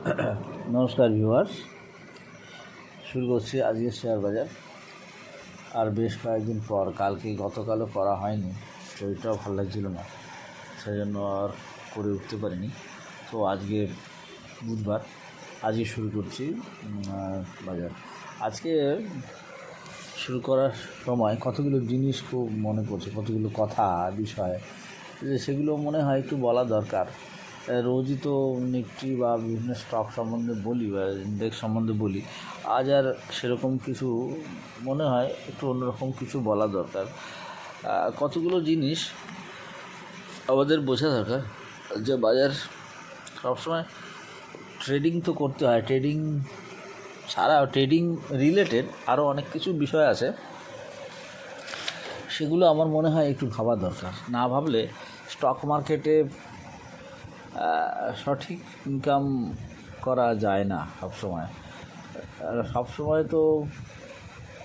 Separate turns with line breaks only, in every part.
নমস্কার ভিউয়ার্স শুরু করছি আজকের শেয়ার বাজার। আর বেশ কয়েকদিন পর, কালকে গতকালও করা হয়নি, শরীরটাও ভালো লাগছিল না সেই জন্য আর করে উঠতে পারিনি। তো আজকে বুধবার, আজকে শুরু করছি বাজার। আজকে শুরু করার সময় কতগুলো জিনিস খুব মনে পড়ছে, কতগুলো কথা, বিষয় সেগুলো মনে হয় একটু বলা দরকার। রোজই তো নিফটি বা বিভিন্ন স্টক সম্বন্ধে বলি বা ইন্ডেক্স সম্বন্ধে বলি, আজ আর সেরকম কিছু মনে হয়, একটু অন্যরকম কিছু বলা দরকার। কতগুলো জিনিস আমাদের বোঝা দরকার যে বাজার সবসময় ট্রেডিং তো করতে হয় ট্রেডিং ছাড়াও ট্রেডিং রিলেটেড আরও অনেক কিছু বিষয় আছে। সেগুলো আমার মনে হয় একটু ভাবা দরকার। না ভাবলে স্টক মার্কেটে সঠিক ইনকাম করা যায় না সবসময়। সবসময় তো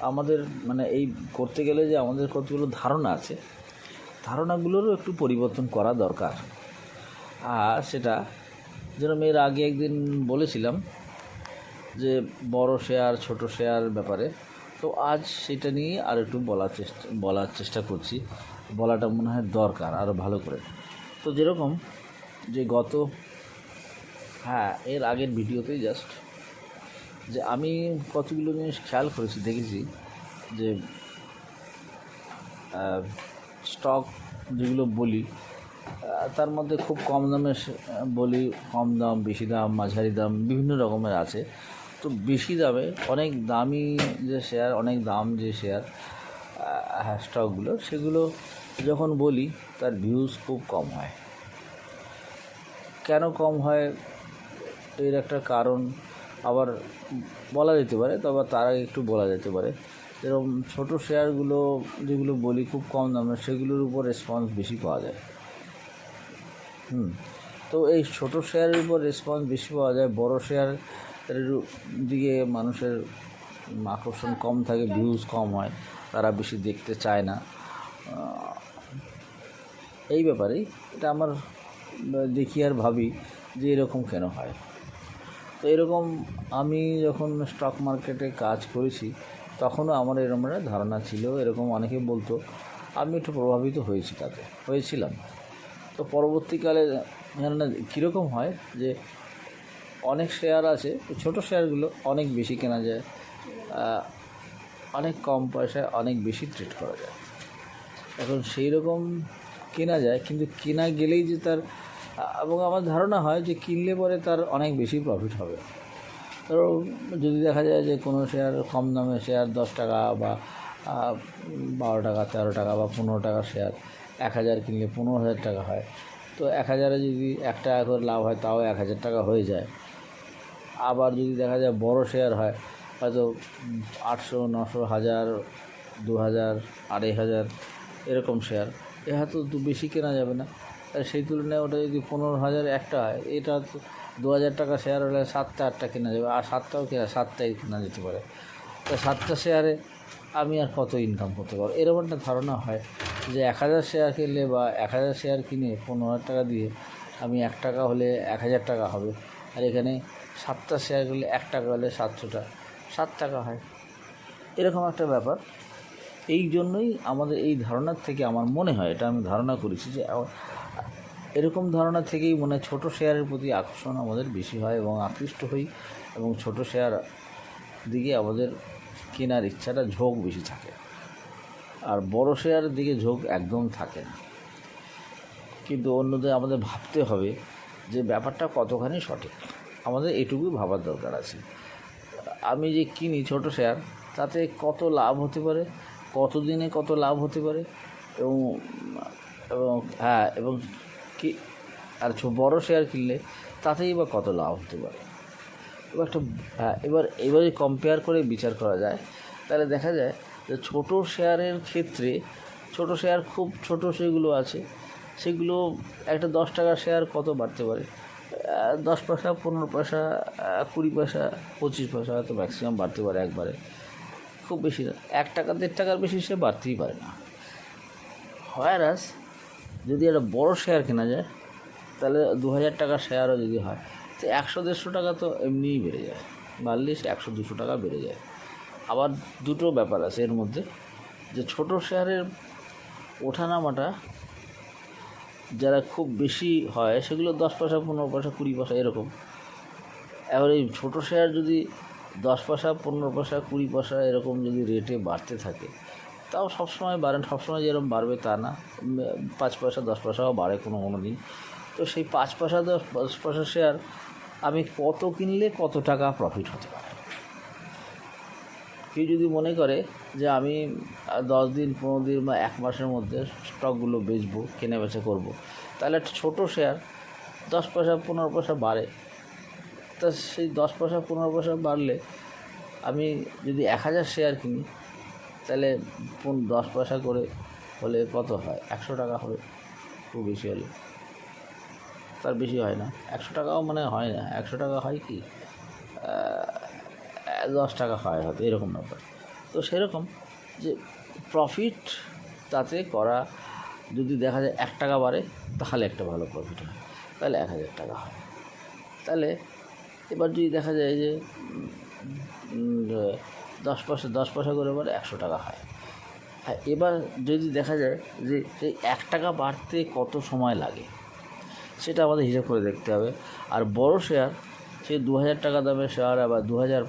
আমাদের মানে এই করতে গেলে যে আমাদের কতগুলো ধারণা আছে, ধারণাগুলোরও একটু পরিবর্তন করা দরকার। আর সেটা যেরকম এর আগে একদিন বলেছিলাম যে বড় শেয়ার ছোট শেয়ার ব্যাপারে। তো আজ সেটা নিয়ে আর একটু বলার চেষ্টা বলার চেষ্টা করছি। বলাটা মনে হয় দরকার আরও ভালো করে। তো যেরকম যে গত হ্যাঁ এর আগের ভিডিওতেই জাস্ট যে আমি কতগুলো জিনিস খেয়াল করেছি, দেখেছি যে স্টক যেগুলো বলি তার মধ্যে খুব কম দামে বলি, কম দাম, বেশি দাম, মাঝারি দাম, বিভিন্ন রকমের আছে। তো বেশি দামে অনেক দামি যে শেয়ার অনেক দাম যে শেয়ার স্টকগুলো সেগুলো যখন বলি, তার ভিউজ খুব কম হয়। কেন কম হয় এর একটা কারণ আবার বলা যেতে পারে, তবে তার আগে একটু বলা যেতে পারে। এরকম ছোটো শেয়ারগুলো যেগুলো বলি খুব কম দামে, সেগুলোর উপর রেসপন্স বেশি পাওয়া যায়। হুম, তো এই ছোটো শেয়ারের উপর রেসপন্স বেশি পাওয়া যায়, বড় শেয়ার দিকে মানুষের আকর্ষণ কম থাকে ভিউজ কম হয়, তারা বেশি দেখতে চায় না। এই ব্যাপারেই। এটা আমার দেখি আর ভাবি যে এরকম কেন হয়। তো এরকম আমি যখন স্টক মার্কেটে কাজ করেছি, তখনও আমার এরকম একটা ধারণা ছিল, এরকম অনেকে বলতো। আমি একটু প্রভাবিত হয়েছি তাতে, হয়েছিলাম। তো পরবর্তীকালে না কীরকম হয় যে, অনেক শেয়ার আছে ছোট শেয়ারগুলো অনেক বেশি কেনা যায় অনেক কম পয়সায় অনেক বেশি ট্রেড করা যায়। এখন সেই রকম কেনা যায়, কিন্তু কেনা গেলেই যে তার এবং আমার ধারণা হয় যে কিনলে পরে তার অনেক বেশি প্রফিট হবে। ধরো যদি দেখা যায় যে কোনো শেয়ার কম দামে শেয়ার দশ টাকা বা বারো টাকা, তেরো টাকা বা পনেরো টাকার শেয়ার এক হাজার কিনলে পনেরো হাজার টাকা হয়। তো এক হাজারে যদি এক টাকা করে লাভ হয় তাও এক হাজার টাকা হয়ে যায়। আবার যদি দেখা যায় বড় শেয়ার হয়, হয়তো আটশো, নশো, হাজার, দু হাজার, আড়াই হাজার এরকম শেয়ার এ হয়তো বেশি কেনা যাবে না। সেই তুলনায় ওটা যদি পনেরো হাজার একটা হয়, এটা দু হাজার টাকা শেয়ার হলে সাতটা, আটটা কেনা যাবে। আর সাতটাও কেনা, সাতটাই কেনা যেতে পারে। তা সাতটা শেয়ারে আমি আর কত ইনকাম করতে পারব? এরকম একটা ধারণা হয় যে এক হাজার শেয়ার কিনলে বা এক হাজার শেয়ার কিনে পনেরো হাজার টাকা দিয়ে আমি এক টাকা হলে এক হাজার টাকা হবে। আর এখানে সাতটা শেয়ার করলে এক টাকা হলে সাতশোটা সাত টাকা হয়। এরকম একটা ব্যাপার। এই জন্যই আমাদের এই ধারণার থেকে আমার মনে হয়, এটা আমি ধারণা করেছি যে এরকম ধারণা থেকেই মনে ছোটো শেয়ারের প্রতি আকর্ষণ আমাদের বেশি হয় এবং আকৃষ্ট হই এবং ছোটো শেয়ার দিকে আমাদের কেনার ইচ্ছাটা ঝোঁক বেশি থাকে। আর বড় শেয়ারের দিকে ঝোঁক একদম থাকে না। কিন্তু অন্যদের আমাদের ভাবতে হবে যে ব্যাপারটা কতখানি সঠিক। আমাদের এটুকুই ভাবার দরকার আছে। আমি যে কিনি ছোট শেয়ার, তাতে কত লাভ হতে পারে কত দিনে কত লাভ হতে পারে এবং এবং হ্যাঁ এবং কি? আর বড় শেয়ার কিনলে তাতেই বা কত লাভ হতে পারে? এবার একটা হ্যাঁ এবার, এবারে কম্পেয়ার করে বিচার করা যায়, তাহলে দেখা যায় যে ছোট শেয়ারের ক্ষেত্রে, ছোট শেয়ার খুব ছোট সেগুলো আছে, সেগুলো একটা দশ টাকার শেয়ার কত বাড়তে পারে? দশ পয়সা, পনেরো পয়সা কুড়ি পয়সা, পঁচিশ পয়সা হয়তো ম্যাক্সিমাম বাড়তে পারে একবারে। খুব বেশি না, এক টাকা, দেড় টাকার বেশি সে বাড়তেই পারে না। হয়ারাস যদি একটা বড় শেয়ার কেনা যায়, তাহলে দু হাজার টাকার শেয়ারও যদি হয়, তো একশো দেড়শো টাকা তো এমনিই বেড়ে যায় বাড়লে সে একশো দুশো টাকা বেড়ে যায়। আবার দুটো ব্যাপার আছে এর মধ্যে, যে ছোট শেয়ারের ওঠানামাটা যারা খুব বেশি হয়, সেগুলো দশ পয়সা, পনেরো পয়সা, কুড়ি পয়সা এরকম। এবার এই ছোটো শেয়ার যদি দশ পয়সা, পনেরো পয়সা, কুড়ি পয়সা এরকম যদি রেটে বাড়তে থাকে তাও সবসময় বাড়েন সবসময় যেরকম বাড়বে তা না। পাঁচ পয়সা, দশ পয়সাও বাড়ে কোনো কোনো দিন। তো সেই পাঁচ পয়সা, দশ দশ পয়সা শেয়ার আমি কত কিনলে কত টাকা প্রফিট হতে পারে? কেউ যদি মনে করে যে আমি দশ দিন, পনেরো দিন বা এক মাসের মধ্যে স্টকগুলো বেচবো, কেনে বেচা করব, তাহলে একটা ছোটো শেয়ার দশ পয়সা, পনেরো পয়সা বাড়ে। তা সেই দশ পয়সা, পনেরো পয়সা বাড়লে আমি যদি এক হাজার শেয়ার কিনি তাহলে কোন দশ পয়সা করে হলে কত হয়? একশো টাকা হবে, খুব বেশি হলে। তার বেশি হয় না। একশো টাকাও মানে হয় না। একশো টাকা হয় কি? দশ টাকা হয় হয়তো, এরকম ব্যাপার। তো সেরকম যে প্রফিট তাতে করা যদি দেখা যায় এক টাকা বাড়ে, তাহলে একটা ভালো প্রফিট হয়। তাহলে এক হাজার টাকা হয়। তাহলে এবার যদি দেখা যায় যে দশ পয়সা দশ পয়সা করে বাড়ে একশো টাকা হয়। হ্যাঁ এবার যদি দেখা যায় যে সেই এক টাকা বাড়তে কত সময় লাগে, সেটা আমাদের হিসাব করে দেখতে হবে। আর বড় শেয়ার সে দু হাজার টাকা দামের শেয়ার আবার দু হাজার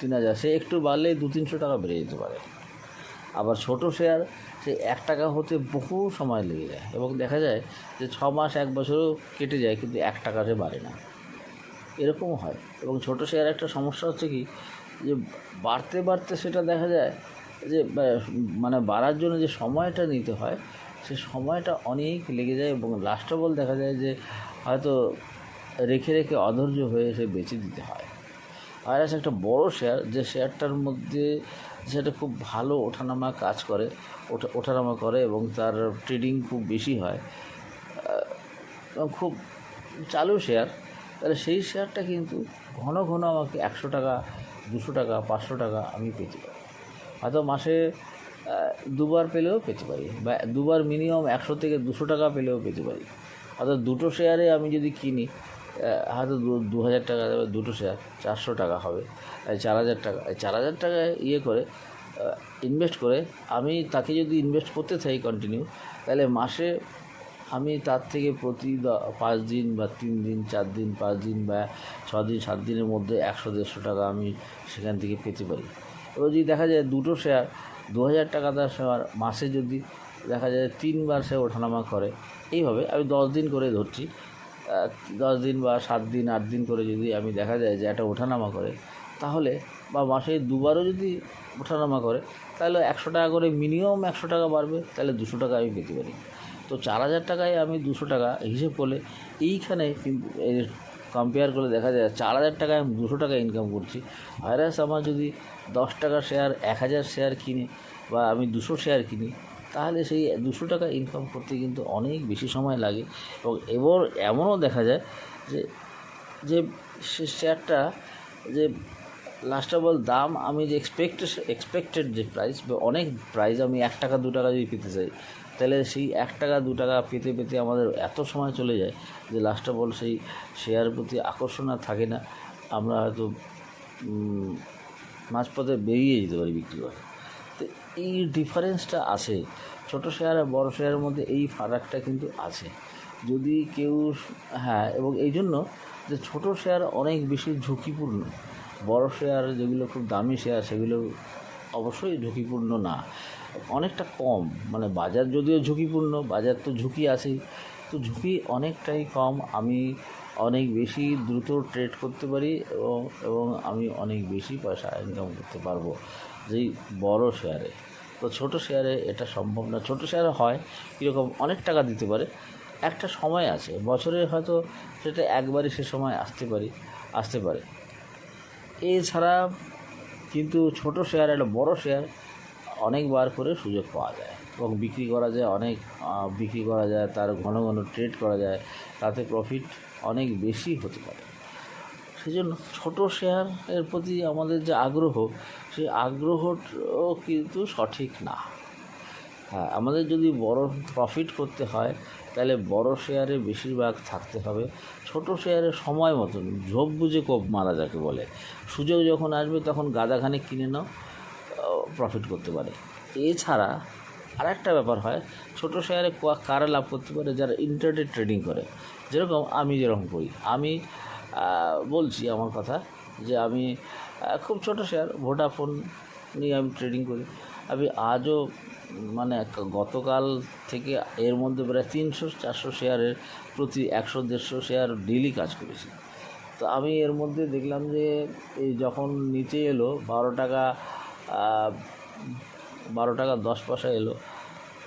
তিন হাজার সে একটু বাড়লেই দু তিনশো টাকা বেড়ে যেতে পারে। আবার ছোট শেয়ার সে এক টাকা হতে বহু সময় লেগে যায় এবং দেখা যায় যে ছ মাস, এক বছরও কেটে যায়, কিন্তু এক টাকা সে বাড়ে না। এরকমও হয়। এবং ছোট শেয়ার একটা সমস্যা হচ্ছে কি যে বাড়তে বাড়তে সেটা দেখা যায় যে মানে বাড়ার জন্য যে সময়টা নিতে হয়, সে সময়টা অনেক লেগে যায় এবং লাস্ট অফ অল দেখা যায় যে, হয়তো রেখে রেখে অধৈর্য হয়ে সে বেঁচে দিতে হয়। আর আছে একটা বড় শেয়ার যে শেয়ারটার মধ্যে সেটা খুব ভালো ওঠানামা কাজ করে, ওঠা, ওঠানামা করে এবং তার ট্রেডিং খুব বেশি হয়। এবং খুব চালু শেয়ার তাহলে সেই শেয়ারটা কিন্তু ঘন ঘন আমাকে একশো টাকা দুশো টাকা, পাঁচশো টাকা আমি পেতে পারি। হয়তো মাসে দুবার পেলেও পেতে পারি। বা দুবার মিনিমাম একশো থেকে দুশো টাকা পেলেও পেতে পারি। অর্থাৎ দুটো শেয়ারে আমি যদি কিনি হয়তো দু হাজার টাকা দেবে, দুটো শেয়ার, চারশো টাকা হবে চার হাজার টাকা চার হাজার টাকা ইয়ে করে ইনভেস্ট করে, আমি তাকে যদি ইনভেস্ট করতে থাকি কন্টিনিউ তাহলে মাসে আমি তার থেকে প্রতি পাঁচ দিন বা তিন দিন, চার দিন, পাঁচ দিন বা ছ দিন, সাত দিনের মধ্যে একশো, দেড়শো টাকা আমি সেখান থেকে পেতে পারি। এবার যদি দেখা যায় দুটো শেয়ার দু হাজার টাকা তার শেয়ার মাসে যদি দেখা যায় তিনবার সে ওঠানামা করে, এইভাবে আমি দশ দিন করে ধরছি। দশ দিন বা সাত দিন, আট দিন করে যদি আমি দেখা যায় যে একটা ওঠানামা করে, তাহলে বা মাসে দুবারও যদি ওঠানামা করে, তাহলে একশো টাকা করে মিনিমাম একশো টাকা বাড়বে, তাহলে দুশো টাকা আমি পেতে পারি। তো চার হাজার টাকায় আমি দুশো টাকা হিসেব করলে এইখানে কম্পেয়ার করে দেখা যায় চার হাজার টাকায় আমি দুশো টাকা ইনকাম করছি। ভাইরাস আমার যদি দশ টাকার শেয়ার এক হাজার শেয়ার কিনি বা আমি দুশো শেয়ার কিনি, তাহলে সেই দুশো টাকা ইনকাম করতে কিন্তু অনেক বেশি সময় লাগে। এবং এবার এমনও দেখা যায় যে যে সে শেয়ারটা যে লাস্ট অফ অল দাম আমি যে এক্সপেক্ট এক্সপেক্টেড যে প্রাইস বা অনেক প্রাইস আমি এক টাকা, দু টাকা যদি পেতে চাই তাহলে সেই এক টাকা, দু টাকা পেতে পেতে আমাদের এত সময় চলে যায় যে লাস্ট অফ অল সেই শেয়ারের প্রতি আকর্ষণ আর থাকে না। আমরা হয়তো মাঝপথে বেরিয়ে যেতে পারি বিক্রি করে। তো এই ডিফারেন্সটা আছে। ছোটো শেয়ার আর বড়ো শেয়ারের মধ্যে এই ফারাকটা কিন্তু আছে। যদি কেউ হ্যাঁ এবং এই জন্য যে ছোটো শেয়ার অনেক বেশি ঝুঁকিপূর্ণ। বড় শেয়ার যেগুলো খুব দামি শেয়ার সেগুলো অবশ্যই ঝুঁকিপূর্ণ না। অনেকটা কম। মানে বাজার যদিও ঝুঁকিপূর্ণ, বাজার তো ঝুঁকি আছেই। তো ঝুঁকি অনেকটাই কম। আমি অনেক বেশি দ্রুত ট্রেড করতে পারি এবং এবং আমি অনেক বেশি পয়সা ইনকাম করতে পারব যেই বড় শেয়ারে তো ছোট শেয়ারে এটা সম্ভব না। ছোট শেয়ারে হয়, কীরকম অনেক টাকা দিতে পারে। একটা সময় আছে, বছরে হয়তো সেটা একবারই সে সময় আসতে পারি, আসতে পারে। এছাড়া কিন্তু ছোট শেয়ার একটা বড় শেয়ার অনেকবার করে সুযোগ পাওয়া যায় এবং বিক্রি করা যায় অনেক বিক্রি করা যায়, তার ঘন ঘন ট্রেড করা যায়, তাতে প্রফিট অনেক বেশি হতে পারে। সেই জন্য ছোটো শেয়ারের প্রতি আমাদের যে আগ্রহ সেই আগ্রহও কিন্তু সঠিক না। হ্যাঁ আমাদের যদি বড় প্রফিট করতে হয়, তাহলে বড় শেয়ারে বেশিরভাগ থাকতে হবে। ছোট শেয়ারে সময় মতন, ঝোপ বুঝে কোপ মারা যাকে বলে। সুযোগ যখন আসবে, তখন গাদাখানে কিনে নাও। প্রফিট করতে পারে। এছাড়া আর একটা ব্যাপার হয়, ছোট শেয়ারে কারা লাভ করতে পারে যারা ইন্টারডে ট্রেডিং করে? যেরকম আমি যেরকম করি, আমি বলছি আমার কথা যে আমি খুব ছোট শেয়ার ভোডাফোন নিয়ে আমি ট্রেডিং করি। আমি আজও মানে গতকাল থেকে এর মধ্যে প্রায় তিনশো, চারশো শেয়ারের প্রতি একশো, দেড়শো শেয়ার ডেলি কাজ করেছি। তো আমি এর মধ্যে দেখলাম যে, এই যখন নিচে এলো, বারো টাকা বারো টাকা, দশ পয়সা এলো।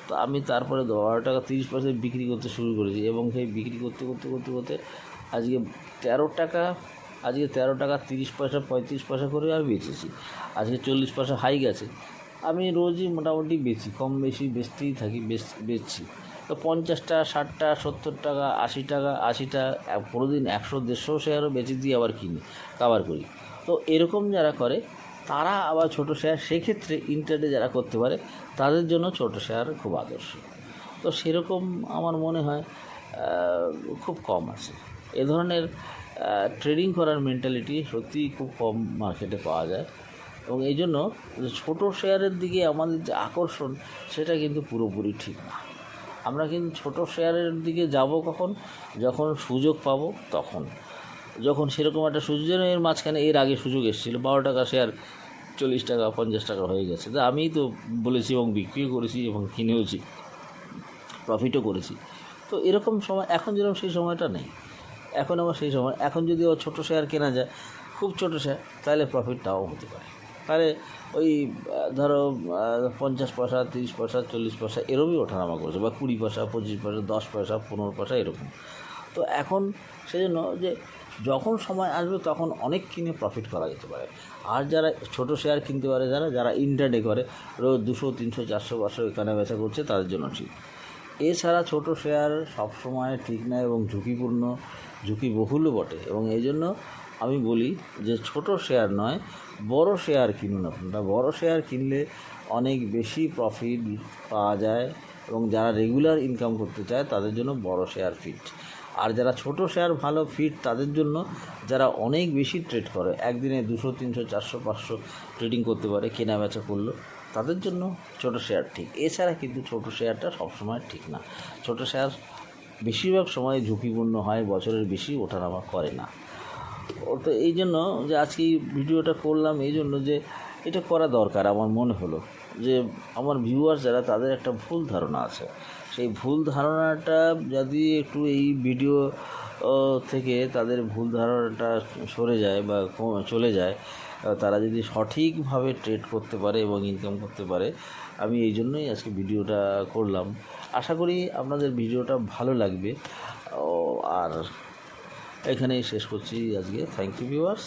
তো আমি তারপরে বারো টাকা, তিরিশ পয়সায় বিক্রি করতে শুরু করেছি এবং সেই বিক্রি করতে করতে করতে করতে আজকে তেরো টাকা, আজকে তেরো টাকা, তিরিশ পয়সা, পঁয়ত্রিশ পয়সা করে আমি বেচেছি। আজকে চল্লিশ পয়সা হাই গেছে আমি রোজই মোটামুটি বেচি, কম বেশি বেচতেই থাকি, বেচ, বেচছি। তো পঞ্চাশটা ষাটটা সত্তর টাকা, আশি টাকা আশিটা কোনো দিন একশো, দেড়শো শেয়ারও বেচে দিয়ে আবার কিনি কাবার করি। তো এরকম যারা করে তারা আবার ছোটো শেয়ার সেক্ষেত্রে ইন্টারডে যারা করতে পারে, তাদের জন্য ছোটো শেয়ার খুব আদর্শ। তো সেরকম আমার মনে হয় খুব কম আছে। এ ধরনের ট্রেডিং করার মেন্টালিটি সত্যিই খুব কম মার্কেটে পাওয়া যায়। এবং এই জন্য ছোটো শেয়ারের দিকে আমাদের যে আকর্ষণ, সেটা কিন্তু পুরোপুরি ঠিক না। আমরা কিন্তু ছোটো শেয়ারের দিকে যাব কখন? যখন সুযোগ পাবো তখন। যখন সেরকম একটা সুযোগ এর মাঝখানে এর আগে সুযোগ এসেছিল, বারো টাকা শেয়ার চল্লিশ টাকা, পঞ্চাশ টাকা হয়ে গেছে। তা আমিই তো বলেছি এবং বিক্রিও করেছি এবং কিনেওছি প্রফিটও করেছি। তো এরকম সময়, এখন যেরকম সেই সময়টা নেই। এখন আমার সেই সময়, এখন যদি ও ছোটো শেয়ার কেনা যায়, খুব ছোটো শেয়ার তাহলে প্রফিট নাও হতে পারে। তাহলে ওই ধরো পঞ্চাশ পয়সা, তিরিশ পয়সা, চল্লিশ পয়সা, এরমই ওঠানামা করেছে। বা কুড়ি পয়সা, পঁচিশ পয়সা, দশ পয়সা, পনেরো পয়সা, এরকম। তো এখন সেজন্য যে যখন সময় আসবে, তখন অনেক কিনে প্রফিট করা যেতে পারে। আর যারা ছোট শেয়ার কিনতে পারে যারা যারা ইন্টারডে করে, রোজ দুশো, তিনশো, চারশো, পাঁচশো এখানে বেচা করছে, তাদের জন্য ঠিক। এছাড়া ছোট শেয়ার সবসময় ঠিক না এবং ঝুঁকিপূর্ণ ঝুঁকিবহুলও বটে। এবং এই জন্য আমি বলি যে, ছোট শেয়ার নয়, বড় শেয়ার কিনুন আপনারা। বড় শেয়ার কিনলে অনেক বেশি প্রফিট পাওয়া যায় এবং যারা রেগুলার ইনকাম করতে চায়, তাদের জন্য বড় শেয়ার ফিট আর যারা ছোট শেয়ার ভালো ফিট তাদের জন্য যারা অনেক বেশি ট্রেড করে, একদিনে দুশো, তিনশো, চারশো, পাঁচশো ট্রেডিং করতে পারে, কেনা বেচা করল, তাদের জন্য ছোট শেয়ার ঠিক। এছাড়া কিন্তু ছোট শেয়ারটা সবসময় ঠিক না। ছোট শেয়ার বেশিরভাগ সময় ঝুঁকিপূর্ণ হয়, বছরের বেশি ওঠানামা করে না। তো এই জন্য যে আজকে এই ভিডিওটা করলাম, এই জন্য যে এটা করা দরকার, আমার মনে হলো। যে আমার ভিউয়ার্স যারা, তাদের একটা ভুল ধারণা আছে। সেই ভুল ধারণাটা যদি একটু এই ভিডিও থেকে তাদের ভুল ধারণাটা সরে যায় বা চলে যায় তারা যদি সঠিকভাবে ট্রেড করতে পারে এবং ইনকাম করতে পারে, আমি এই জন্যই আজকে ভিডিওটা করলাম। আশা করি আপনাদের ভিডিওটা ভালো লাগবে। আর এখানেই শেষ করছি আজকে। Thank you viewers